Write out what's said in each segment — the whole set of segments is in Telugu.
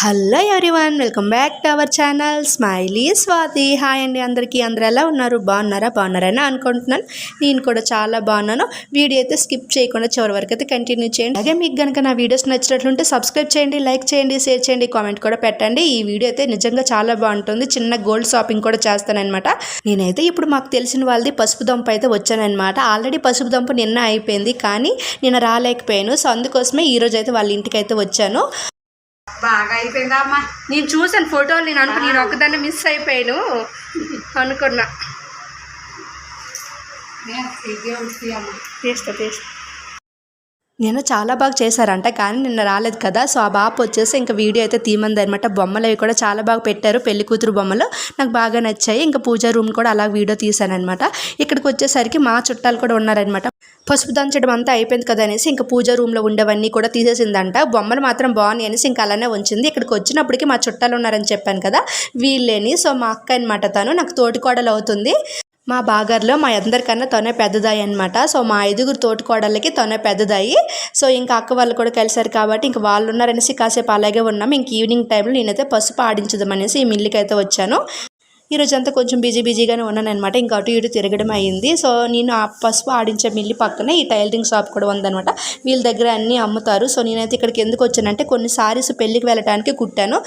Hello everyone welcome back to our channel. Smiley Swathi. Hi అండి అందరికీ. అందరు ఎలా ఉన్నారు? బాగున్నారా? బాగున్నారని అనుకుంటున్నాను. నేను కూడా చాలా బాగున్నాను. వీడియో అయితే స్కిప్ చేయకుండా చివరి వరకు అయితే కంటిన్యూ చేయండి. అలాగే మీకు కనుక నా వీడియోస్ నచ్చినట్లుంటే సబ్స్క్రైబ్ చేయండి లైక్ చేయండి షేర్ చేయండి కామెంట్ కూడా పెట్టండి. ఈ వీడియో అయితే నిజంగా చాలా బాగుంటుంది. చిన్న గోల్డ్ షాపింగ్ కూడా చేస్తానమాట నేనైతే ఇప్పుడు మాకు తెలిసిన వాళ్ళది పసుపు దంపు అయితే వచ్చానమాట ఆల్రెడీ పసుపు దంపు నిన్న అయిపోయింది కానీ నిన్న రాలేకపోయాను. సో అందుకోసమే ఈరోజు అయితే వాళ్ళ ఇంటికి అయితే వచ్చాను. బాగా అయిపోయిందా అమ్మా? నేను చూసాను ఫోటోలు నేను అనుకు నేను ఒక్కదాన్ని మిస్ అయిపోయాను అనుకున్నా. తీస్తా తీస్తా. నేను చాలా బాగా చేశారంట కానీ నిన్న రాలేదు కదా. సో ఆ బాబు వచ్చేసి ఇంకా వీడియో అయితే తీమంది అనమాట బొమ్మలు అవి కూడా చాలా బాగా పెట్టారు పెళ్ళి కూతురు బొమ్మలు. నాకు బాగా నచ్చాయి. ఇంకా పూజా రూమ్ కూడా అలా వీడియో తీశానమాట ఇక్కడికి వచ్చేసరికి మా చుట్టాలు కూడా ఉన్నారనమాట. పసుపు దంచడం అంతా అయిపోయింది కదా అనేసి ఇంకా పూజ రూమ్లో ఉండేవన్నీ కూడా తీసేసిందంట. బొమ్మలు మాత్రం బాగున్నాయి అనేసి ఇంకా అలానే ఉంచింది. ఇక్కడికి వచ్చినప్పటికీ మా చుట్టాలు ఉన్నారని చెప్పాను కదా వీళ్ళేని. సో మా అక్క అనమాట తను. నాకు తోటికోడలు అవుతుంది. మా బాగార్లో మా అందరికన్నా తనే పెద్దదాయి అనమాట సో మా ఐదుగురు తోటికోడళ్ళకి తనే పెద్దదాయి. సో ఇంకా అక్క వాళ్ళు కూడా కలిసారు కాబట్టి ఇంకా వాళ్ళు ఉన్నారనేసి కాసేపు అలాగే ఉన్నాం. ఇంక ఈవినింగ్ టైంలో నేనైతే పసుపు ఆడించదమనేసి ఈ మిల్లుకి అయితే వచ్చాను. ఈ రోజు అంతా కొంచెం బిజీ బిజీగానే ఉన్నాను అనమాట ఇంకా అటు ఇటు తిరగడం అయ్యింది సో నేను ఆ పసుపు ఆడించే మిల్లి పక్కనే ఈ టైలరింగ్ షాప్ కూడా ఉందనమాట వీళ్ళ దగ్గర అన్నీ అమ్ముతారు. సో నేనైతే ఇక్కడికి ఎందుకు వచ్చానంటే కొన్ని సారీస్ పెళ్ళికి వెళ్ళడానికి కుట్టాను.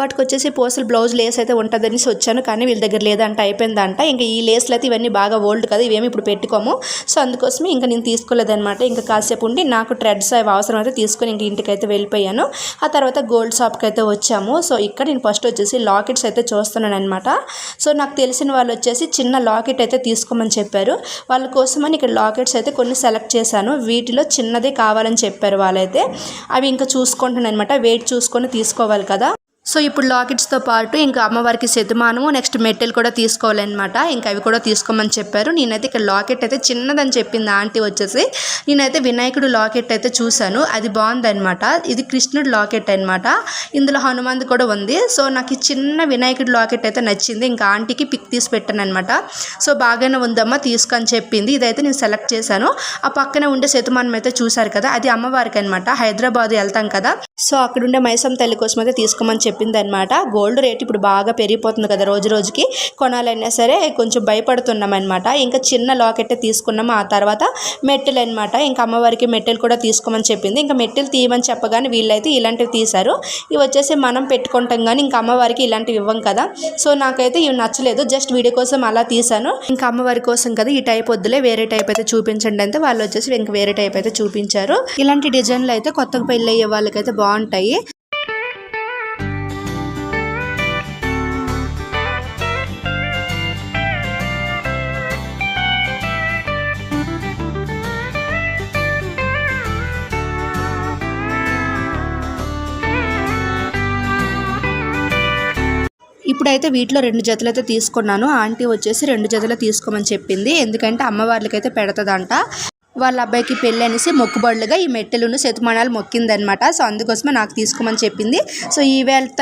వాటికి వచ్చేసి పోసల్ బ్లౌజ్ లేస్ అయితే ఉంటుందనేసి వచ్చాను కానీ వీళ్ళ దగ్గర లేదంట అయిపోయిందంట. ఇంకా ఈ లేస్లు అయితే ఇవన్నీ బాగా ఓల్డ్ కదా ఇవేమి ఇప్పుడు పెట్టుకోము. సో అందుకోసమే ఇంకా నేను తీసుకోలేదన్నమాట. ఇంకా కాసేపు ఉండి నాకు ట్రెడ్స్ అవి అవసరం అయితే తీసుకొని ఇంక ఇంటికైతే వెళ్ళిపోయాను. ఆ తర్వాత గోల్డ్ షాప్కి అయితే వచ్చాము. సో ఇక్కడ నేను ఫస్ట్ వచ్చేసి లాకెట్స్ అయితే చూస్తున్నాను అనమాట సో నాకు తెలిసిన వాళ్ళు వచ్చేసి చిన్న లాకెట్ అయితే తీసుకోమని చెప్పారు. వాళ్ళ కోసమని ఇక్కడ లాకెట్స్ అయితే కొన్ని సెలెక్ట్ చేశాను. వీటిలో చిన్నదే కావాలని చెప్పారు వాళ్ళైతే. అవి ఇంకా చూసుకుంటున్నాను అనమాట వెయిట్ చూసుకొని తీసుకోవాలి కదా. సో ఇప్పుడు లాకెట్స్తో పాటు ఇంకా అమ్మవారికి శతమానము నెక్స్ట్ మెట్టెలు కూడా తీసుకోవాలన్నమాట. ఇంకా అవి కూడా తీసుకోమని చెప్పారు. నేనైతే ఇక్కడ లాకెట్ అయితే చిన్నదని చెప్పింది ఆంటీ వచ్చేసి. నేనైతే వినాయకుడు లాకెట్ అయితే చూశాను. అది బాగుందన్నమాట. ఇది కృష్ణుడు లాకెట్ అనమాట ఇందులో హనుమంత్ కూడా ఉంది. సో నాకు ఈ చిన్న వినాయకుడు లాకెట్ అయితే నచ్చింది. ఇంకా ఆంటీకి పిక్ తీసి పెట్టాను అనమాట సో బాగానే ఉందమ్మా తీసుకొని చెప్పింది. ఇదైతే నేను సెలెక్ట్ చేశాను. ఆ పక్కనే ఉండే శతమానం అయితే చూశారు కదా అది అమ్మవారికి అనమాట హైదరాబాద్ వెళ్తాం కదా. సో అక్కడ ఉండే మైసం తల్లి కోసం అయితే తీసుకోమని చెప్పిందనమాట గోల్డ్ రేట్ ఇప్పుడు బాగా పెరిగిపోతుంది కదా రోజు రోజుకి. కొనాలన్నా సరే కొంచెం భయపడుతున్నాం అనమాట ఇంకా చిన్న లాకెట్ తీసుకున్నాం. ఆ తర్వాత మెట్టెలు అనమాట ఇంకా అమ్మవారికి మెట్టెలు కూడా తీసుకోమని చెప్పింది. ఇంకా మెట్టెలు తీయమని చెప్పగానే వీళ్ళైతే ఇలాంటివి తీశారు. ఇవి వచ్చేసి మనం పెట్టుకుంటాం కానీ ఇంకా అమ్మవారికి ఇలాంటివి ఇవ్వం కదా. సో నాకైతే ఇవి నచ్చలేదు. జస్ట్ వీడియో కోసం అలా తీశాను. ఇంకా అమ్మవారి కోసం కదా ఈ టైప్ వద్దులే. వేరే టైప్ అయితే చూపించండి అంటే వాళ్ళు వచ్చేసి ఇంకా వేరే టైప్ అయితే చూపించారు. ఇలాంటి డిజైన్లు అయితే కొత్తగా పెళ్ళి అయ్యే వాళ్ళకైతే బాగుంటాయి. ఇప్పుడైతే వీటిలో రెండు జతలు అయితే తీసుకున్నాను. ఆంటీ వచ్చేసి రెండు జతలు తీసుకోమని చెప్పింది. ఎందుకంటే అమ్మవార్లకైతే పెడతదంట. వాళ్ళ అబ్బాయికి పెళ్ళి అనేసి మొక్కుబడులుగా ఈ మెట్టెలను శతమానాలు మొక్కిందనమాట. సో అందుకోసమే నాకు తీసుకోమని చెప్పింది. సో ఈ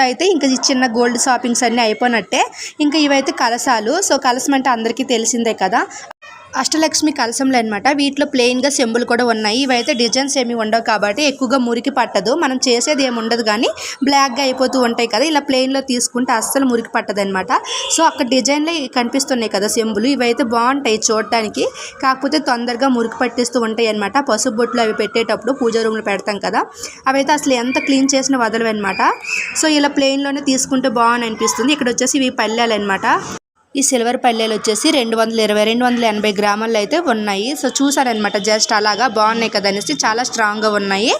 అయితే ఇంకా చిన్న గోల్డ్ షాపింగ్స్ అన్నీ అయిపోయినట్టే. ఇంకా ఇవైతే కలసాలు సో కలసం అంటే అందరికీ తెలిసిందే కదా. అష్టలక్ష్మి కలసంలు అనమాట వీటిలో ప్లెయిన్గా సెంబులు కూడా ఉన్నాయి. ఇవైతే డిజైన్స్ ఏమి ఉండవు కాబట్టి ఎక్కువగా మురికి పట్టదు. మనం చేసేది ఏమి ఉండదు కానీ బ్లాక్గా అయిపోతూ ఉంటాయి కదా ఇలా ప్లెయిన్లో తీసుకుంటే అస్సలు మురికి పట్టదు అనమాట సో అక్కడ డిజైన్లో కనిపిస్తున్నాయి కదా సెంబులు ఇవైతే బాగుంటాయి చూడటానికి. కాకపోతే తొందరగా మురికి పట్టిస్తూ ఉంటాయి అనమాట పసుపు బొట్లు అవి పెట్టేటప్పుడు పూజ రూమ్లో పెడతాం కదా అవైతే అసలు ఎంత క్లీన్ చేసిన వదలవు అనమాట సో ఇలా ప్లెయిన్లోనే తీసుకుంటే బాగుంది అనిపిస్తుంది. ఇక్కడ వచ్చేసి ఇవి పల్లెలు అనమాట ఈ సిల్వర్ పల్లెలు వచ్చేసి రెండు వందల ఇరవై రెండు వందల ఎనభై గ్రాములు అయితే ఉన్నాయి. సో చూసారనమాట జస్ట్ అలాగా బాగున్నాయి కదా అనేసి చాలా స్ట్రాంగ్గా ఉన్నాయి.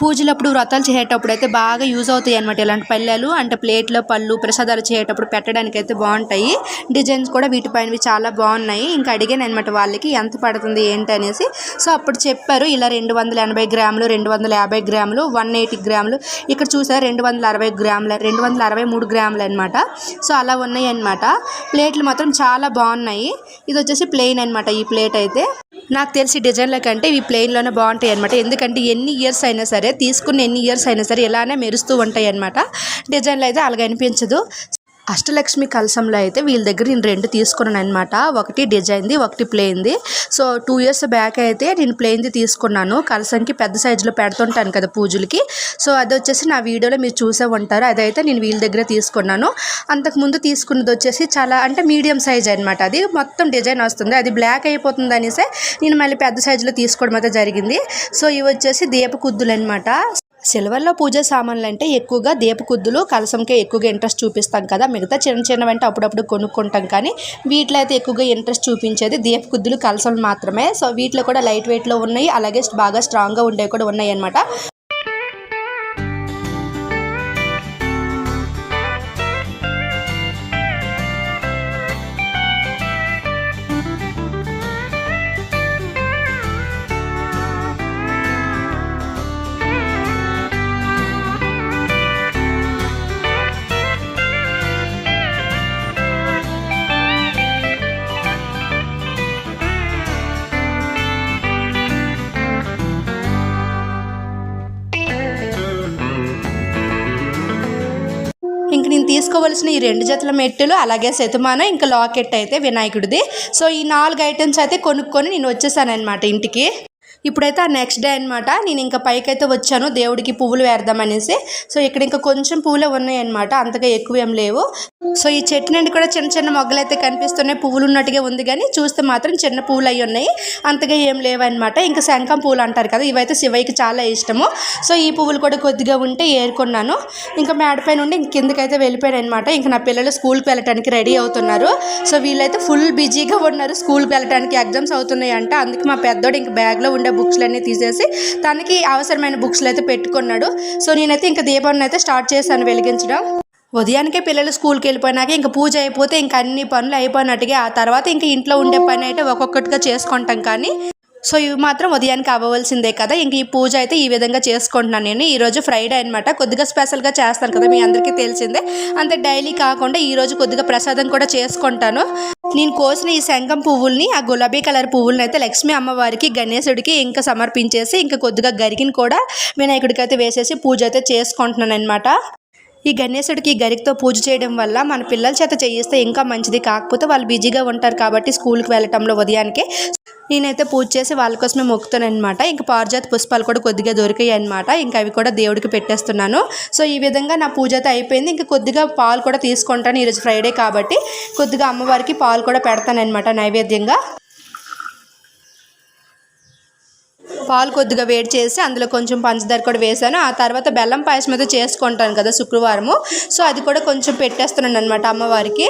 పూజలప్పుడు వ్రతాలు చేసేటప్పుడు అయితే బాగా యూజ్ అవుతాయి అనమాట ఇలాంటి పల్లెలు. అంటే ప్లేట్లో పళ్ళు ప్రసాదాలు చేసేటప్పుడు పెట్టడానికి అయితే బాగుంటాయి. డిజైన్స్ కూడా వీటిపైనవి చాలా బాగున్నాయి. ఇంకా అడిగాను అనమాట వాళ్ళకి ఎంత పడుతుంది ఏంటి అనేసి. సో అప్పుడు చెప్పారు ఇలా రెండు వందల ఎనభై గ్రాములు రెండు వందల యాభై గ్రాములు వన్ ఎయిటీ గ్రాములు. ఇక్కడ చూసారు రెండు వందల అరవై గ్రాములు రెండు వందల అరవై మూడు గ్రాములు అనమాట సో అలా ఉన్నాయి అనమాట ప్లేట్లు మాత్రం చాలా బాగున్నాయి. ఇది వచ్చేసి ప్లెయిన్ అనమాట ఈ ప్లేట్ అయితే. నాకు తెలిసి డిజైన్ల కంటే ఇవి ప్లెయిన్లోనే బాగుంటాయి అనమాట ఎందుకంటే ఎన్ని ఇయర్స్ అయినా సరే తీసుకుని ఎన్ని ఇయర్స్ అయినా సరే ఇలానే మెరుస్తూ ఉంటాయి అనమాట డిజైన్లు అయితే అలాగ అనిపించదు. అష్టలక్ష్మి కలసంలో అయితే వీళ్ళ దగ్గర నేను రెండు తీసుకున్నాను అనమాట ఒకటి డిజైన్ది ఒకటి ప్లెయిన్ది. సో టూ ఇయర్స్ బ్యాక్ అయితే నేను ప్లెయిన్ది తీసుకున్నాను. కలసంకి పెద్ద సైజులో పెడుతుంటాను కదా పూజలకి. సో అది వచ్చేసి నా వీడియోలో మీరు చూసే ఉంటారు. అదైతే నేను వీళ్ళ దగ్గర తీసుకున్నాను. అంతకుముందు తీసుకున్నది వచ్చేసి చాలా అంటే మీడియం సైజ్ అనమాట అది మొత్తం డిజైన్ వస్తుంది. అది బ్లాక్ అయిపోతుంది అనేసి నేను మళ్ళీ పెద్ద సైజులో తీసుకోవడం అయితే జరిగింది. సో ఇవి వచ్చేసి దీపకుద్దులు అనమాట సిల్వర్లో పూజ సామాన్లు అంటే ఎక్కువగా దీపకుద్దులు కలసంకే ఎక్కువగా ఇంట్రెస్ట్ చూపిస్తాం కదా. మిగతా చిన్న చిన్నవి అంటే అప్పుడప్పుడు కొనుక్కుంటాం కానీ వీటిలో అయితే ఎక్కువగా ఇంట్రెస్ట్ చూపించేది దీపకుద్దులు కలసం మాత్రమే. సో వీటిలో కూడా లైట్ వెయిట్లో ఉన్నాయి. అలాగే బాగా స్ట్రాంగ్గా ఉండేవి కూడా ఉన్నాయి అనమాట నేను ఈ రెండు జతల మెట్టులు అలాగే శతమానం ఇంకా లాకెట్ అయితే వినాయకుడిది. సో ఈ నాలుగు ఐటమ్స్ అయితే కొనుక్కొని నేను వచ్చేసాను అనమాట ఇంటికి. ఇప్పుడైతే ఆ నెక్స్ట్ డే అనమాట నేను ఇంకా పైకైతే వచ్చాను దేవుడికి పువ్వులు వేద్దామనేసి సో ఇక్కడ ఇంకా కొంచెం పువ్వులే ఉన్నాయన్నమాట అంతగా ఎక్కువ ఏం లేవు. సో ఈ చెట్టు నుండి కూడా చిన్న చిన్న మొగ్గలు అయితే కనిపిస్తున్నాయి పువ్వులు ఉన్నట్టుగా ఉంది కానీ చూస్తే మాత్రం చిన్న పువ్వులు అయి ఉన్నాయి అంతగా ఏం లేవన్నమాట. ఇంకా శంఖం పువ్వులు అంటారు కదా ఇవైతే శివయ్యకి చాలా ఇష్టము. సో ఈ పువ్వులు కూడా కొద్దిగా ఉంటే ఏరుకున్నాను. ఇంకా మేడపై నుండి ఇంక కిందకైతే వెళ్ళిపోయాను అనమాట ఇంకా నా పిల్లలు స్కూల్కి వెళ్ళటానికి రెడీ అవుతున్నారు. సో వీళ్ళైతే ఫుల్ బిజీగా ఉన్నారు స్కూల్కి వెళ్ళటానికి ఎగ్జామ్స్ అవుతున్నాయి అంట అందుకే మా పెద్దోడు ఇంక బ్యాగ్లో ఉండే బుక్స్లు అన్నీ తీసేసి తనకి అవసరమైన బుక్స్లు అయితే పెట్టుకున్నాడు. సో నేనైతే ఇంకా దీపాన్ని అయితే స్టార్ట్ చేశాను వెలిగించడం. ఉదయానికే పిల్లలు స్కూల్కి వెళ్ళిపోయినాక ఇంకా పూజ అయిపోతే ఇంకా అన్ని పనులు అయిపోయినట్టుగా ఆ తర్వాత ఇంకా ఇంట్లో ఉండే పని అయితే ఒక్కొక్కటిగా చేసుకుంటాం కానీ సో ఇవి మాత్రం ఉదయానికి అవ్వవలసిందే కదా. ఇంక ఈ పూజ అయితే ఈ విధంగా చేసుకుంటున్నాను నేను. ఈరోజు ఫ్రైడే అనమాట కొద్దిగా స్పెషల్గా చేస్తాను కదా మీ అందరికీ తెలిసిందే. అంతే డైలీ కాకుండా ఈరోజు కొద్దిగా ప్రసాదం కూడా చేసుకుంటాను. నేను కోసిన ఈ శంఖం పువ్వుల్ని ఆ గులాబీ కలర్ పువ్వుల్ని అయితే లక్ష్మీ అమ్మవారికి గణేశుడికి ఇంకా సమర్పించేసి ఇంకా కొద్దిగా గరికిని కూడా వినాయకుడికి అయితే వేసేసి పూజ అయితే చేసుకుంటున్నాను అనమాట ఈ గణేశుడికి గరికతో పూజ చేయడం వల్ల మన పిల్లల చేత చేయిస్తే ఇంకా మంచిది. కాకపోతే వాళ్ళు బిజీగా ఉంటారు కాబట్టి స్కూల్కి వెళ్ళటంలో ఉదయానికే నేనైతే పూజ చేసి వాళ్ళ కోసమే మొక్కుతాను అనమాట ఇంకా పారిజాత పుష్పాలు కూడా కొద్దిగా దొరికాయి అనమాట ఇంకా అవి కూడా దేవుడికి పెట్టేస్తున్నాను. సో ఈ విధంగా నా పూజ అయితే అయిపోయింది. ఇంకా కొద్దిగా పాలు కూడా తీసుకుంటాను ఈరోజు ఫ్రైడే కాబట్టి కొద్దిగా అమ్మవారికి పాలు కూడా పెడతానమాట నైవేద్యంగా. పాలు కొద్దిగా వేడి చేసి అందులో కొంచెం పంచదార కూడా వేసాను. ఆ తర్వాత బెల్లం పాయసం అయితే చేసుకుంటాను కదా శుక్రవారము. సో అది కూడా కొంచెం పెట్టేస్తున్నాను అనమాట అమ్మవారికి.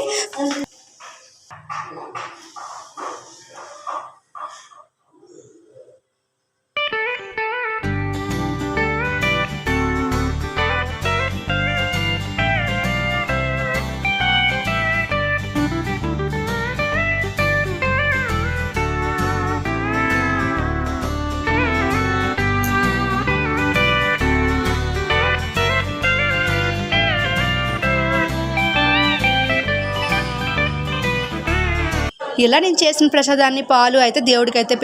ఇలా నేను చేసిన ప్రసాదాన్ని పాలు అయితే దేవుడికి అయితే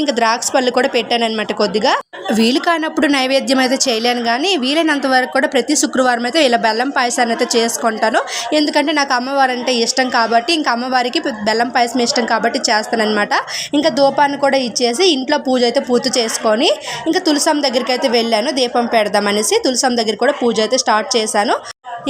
ఇంకా ద్రాక్ష పళ్ళు కూడా పెట్టాను అనమాట కొద్దిగా. వీలు కానప్పుడు నైవేద్యం అయితే చేయలేను కానీ వీలైనంత వరకు కూడా ప్రతి శుక్రవారం అయితే ఇలా బెల్లం పాయసాన్ని అయితే చేసుకుంటాను. ఎందుకంటే నాకు అమ్మవారు అంటే ఇష్టం కాబట్టి ఇంకా అమ్మవారికి బెల్లం పాయసం ఇష్టం కాబట్టి చేస్తానన్నమాట. ఇంకా దూపాన్ని కూడా ఇచ్చేసి ఇంట్లో పూజ అయితే పూర్తి చేసుకొని ఇంకా తులసం దగ్గరికి అయితే వెళ్ళాను. దీపం పెడదామనేసి తులసం దగ్గర కూడా పూజ అయితే స్టార్ట్ చేశాను.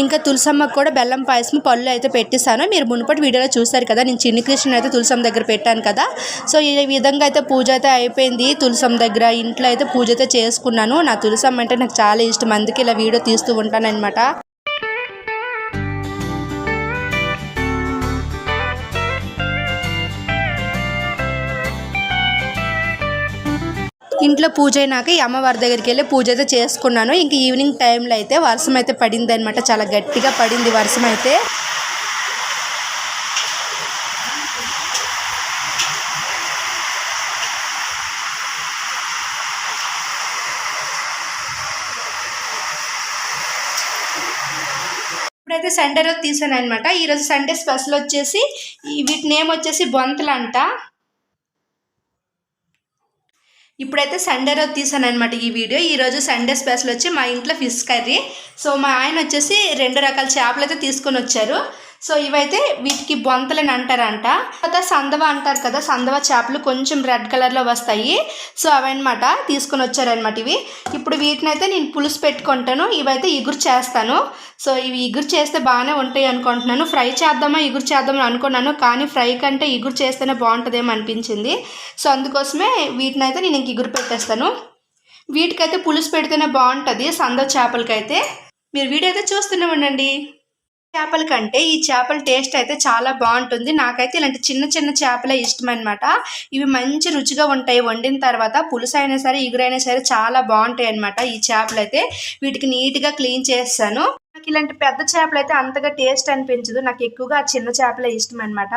ఇంకా తులసమ్మకు కూడా బెల్లం పాయసం పళ్ళు అయితే పెట్టేశాను మీరు మునుపటి వీడియోలో చూశారు కదా నేను చిన్ని కృష్ణ అయితే తులసం దగ్గర పెట్టాను కదా. సో ఈ విధంగా అయితే పూజ అయితే అయిపోయింది. తులసం దగ్గర ఇంట్లో అయితే పూజ అయితే చేసుకున్నాను. నా తులసమ్మ అంటే నాకు చాలా ఇష్టం. అందుకే ఇలా వీడియో తీస్తూ ఉంటానన్నమాట. ఇంట్లో పూజ అయినాక ఈ అమ్మవారి దగ్గరికి వెళ్ళి పూజ అయితే చేసుకున్నాను. ఇంక ఈవినింగ్ టైంలో అయితే వర్షం అయితే పడింది అనమాట చాలా గట్టిగా పడింది వర్షం అయితే. ఇప్పుడైతే సండే రోజు తీసాను అనమాట ఈరోజు సండే స్పెషల్ వచ్చేసి వీటి నేమ్ వచ్చేసి బొంతలు అంట ఇప్పుడైతే సండే రోజు తీసాను అనమాట ఈ వీడియో. ఈరోజు సండే స్పెషల్ వచ్చి మా ఇంట్లో ఫిష్ కర్రీ. సో మా ఆయన వచ్చేసి రెండు రకాల చేపలు అయితే తీసుకొని వచ్చారు. సో ఇవైతే వీటికి బొంతలని అంటారంట. తర్వాత సందవ అంటారు కదా సందవ చేపలు కొంచెం రెడ్ కలర్లో వస్తాయి. సో అవన్నమాట తీసుకొని వచ్చారనమాట ఇవి. ఇప్పుడు వీటిని అయితే నేను పులుసు పెట్టుకుంటాను. ఇవైతే ఇగురు చేస్తాను. సో ఇవి ఇగురు చేస్తే బాగానే ఉంటాయి అనుకుంటున్నాను. ఫ్రై చేద్దామా ఇగురు చేద్దామని అనుకున్నాను. కానీ ఫ్రై కంటే ఇగురు చేస్తేనే బాగుంటుందేమో అనిపించింది. సో అందుకోసమే వీటిని అయితే నేను ఇంక ఇగురు పెట్టేస్తాను. వీటికైతే పులుసు పెడితేనే బాగుంటుంది సంద చేపలకైతే. మీరు వీడియో అయితే చూస్తూనే ఉండండి. చేపల కంటే ఈ చేపల టేస్ట్ అయితే చాలా బాగుంటుంది. నాకైతే ఇలాంటి చిన్న చిన్న చేపలే ఇష్టం అనమాట ఇవి మంచి రుచిగా ఉంటాయి. వండిన తర్వాత పులుసు అయినా సరే ఇగురైనా సరే చాలా బాగుంటాయి అనమాట ఈ చేపలు అయితే వీటికి నీట్గా క్లీన్ చేస్తాను. నాకు ఇలాంటి పెద్ద చేపలు అయితే అంతగా టేస్ట్ అనిపించదు. నాకు ఎక్కువగా చిన్న చేపలే ఇష్టం అనమాట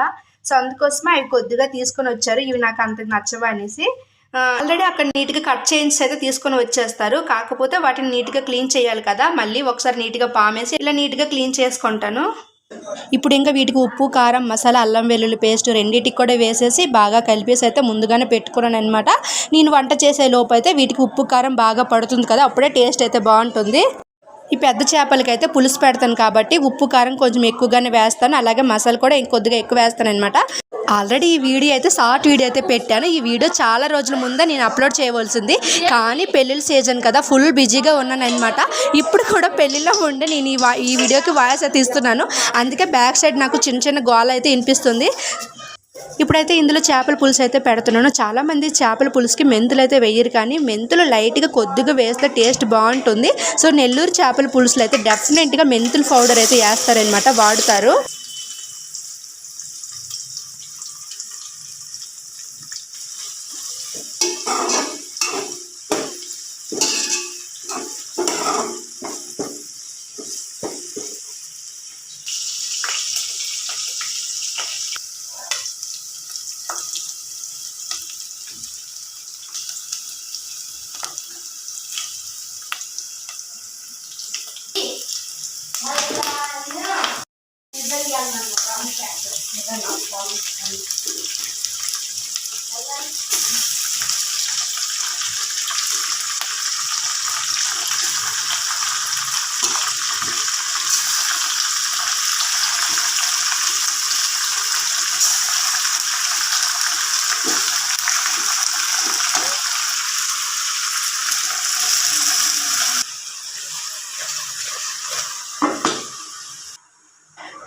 సో అందుకోసమే అవి కొద్దిగా తీసుకొని వచ్చారు. ఇవి నాకు అంత నచ్చవు అనేసి. ఆల్రెడీ అక్కడ నీట్గా కట్ చేయించి అయితే తీసుకొని వచ్చేస్తారు. కాకపోతే వాటిని నీట్గా క్లీన్ చేయాలి కదా. మళ్ళీ ఒకసారి నీట్గా పామేసి ఇలా నీట్గా క్లీన్ చేసుకుంటాను. ఇప్పుడు ఇంకా వీటికి ఉప్పు కారం మసాలా అల్లం వెల్లుల్లి పేస్ట్ రెండింటికి కూడా వేసేసి బాగా కలిపేసి అయితే ముందుగానే పెట్టుకున్నాను అనమాట నేను వంట చేసే లోపు అయితే వీటికి ఉప్పు కారం బాగా పడుతుంది కదా. అప్పుడే టేస్ట్ అయితే బాగుంటుంది. ఈ పెద్ద చేపలకైతే పులుసు పెడతాను కాబట్టి ఉప్పు కారం కొంచెం ఎక్కువగానే వేస్తాను. అలాగే మసాలా కూడా ఇంకొద్దిగా ఎక్కువ వేస్తాను అనమాట ఆల్రెడీ ఈ వీడియో అయితే షార్ట్ వీడియో అయితే పెట్టాను. ఈ వీడియో చాలా రోజుల ముందే నేను అప్లోడ్ చేయవలసింది. కానీ పెళ్ళిళ్ళ సీజన్ కదా ఫుల్ బిజీగా ఉన్నాను అనమాట ఇప్పుడు కూడా పెళ్ళిలో ఉండి నేను ఈ ఈ వీడియోకి వాయిస్ అయితే ఇస్తున్నాను. అందుకే బ్యాక్ సైడ్ నాకు చిన్న చిన్న గోల అయితే వినిపిస్తుంది. ఇప్పుడైతే ఇందులో చేపల పులుసు అయితే పెడుతున్నాను. చాలామంది చేపల పులుసుకి మెంతులు అయితే వేయరు కానీ మెంతులు లైట్గా కొద్దిగా వేస్తే టేస్ట్ బాగుంటుంది. సో నెల్లూరు చేపల పులుసులు అయితే డెఫినెట్గా మెంతులు పౌడర్ అయితే వేస్తారనమాట వాడుతారు.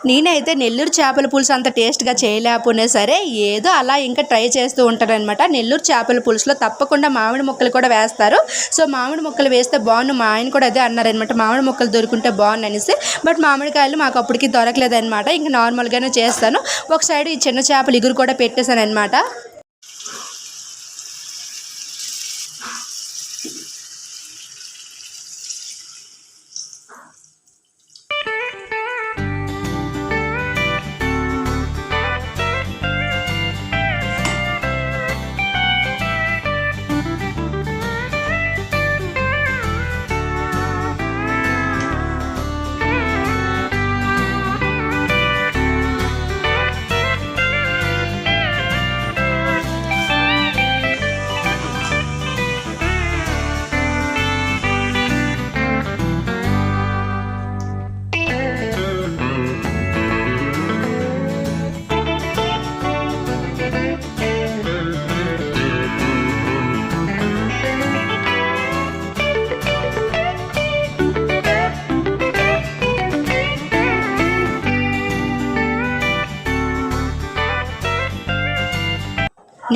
నేనైతే నెల్లూరు చేపల పులుసు అంత టేస్ట్గా చేయలేకపోయినా సరే ఏదో అలా ఇంకా ట్రై చేస్తూ ఉంటానన్నమాట. నెల్లూరు చేపల పులుసులో తప్పకుండా మామిడి ముక్కలు కూడా వేస్తారు. సో మామిడి ముక్కలు వేస్తే బాగుండు. మా ఆయన కూడా అదే అన్నారనమాట మామిడి ముక్కలు దొరుకుంటే బాగుండు అనేసి బట్ మామిడికాయలు మాకు అప్పటికి దొరకలేదనమాట ఇంకా నార్మల్గానే చేస్తాను. ఒక సైడ్ ఈ చిన్న చేపలు ఇగురు కూడా పెట్టేశాను అనమాట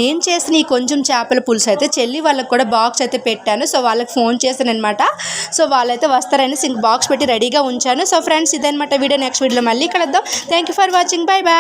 నేను చేసిన ఈ కొంచెం చేపల పులుసు అయితే చెల్లి వాళ్ళకి కూడా బాక్స్ అయితే పెట్టాను. సో వాళ్ళకి ఫోన్ చేశాను అనమాట సో వాళ్ళైతే వస్తారని ఇంక బాక్స్ పెట్టి రెడీగా ఉంచాను. సో ఫ్రెండ్స్ ఇదనమాట వీడియో. నెక్స్ట్ వీడియోలో మళ్ళీ కలుద్దాం. Thank you for watching bye bye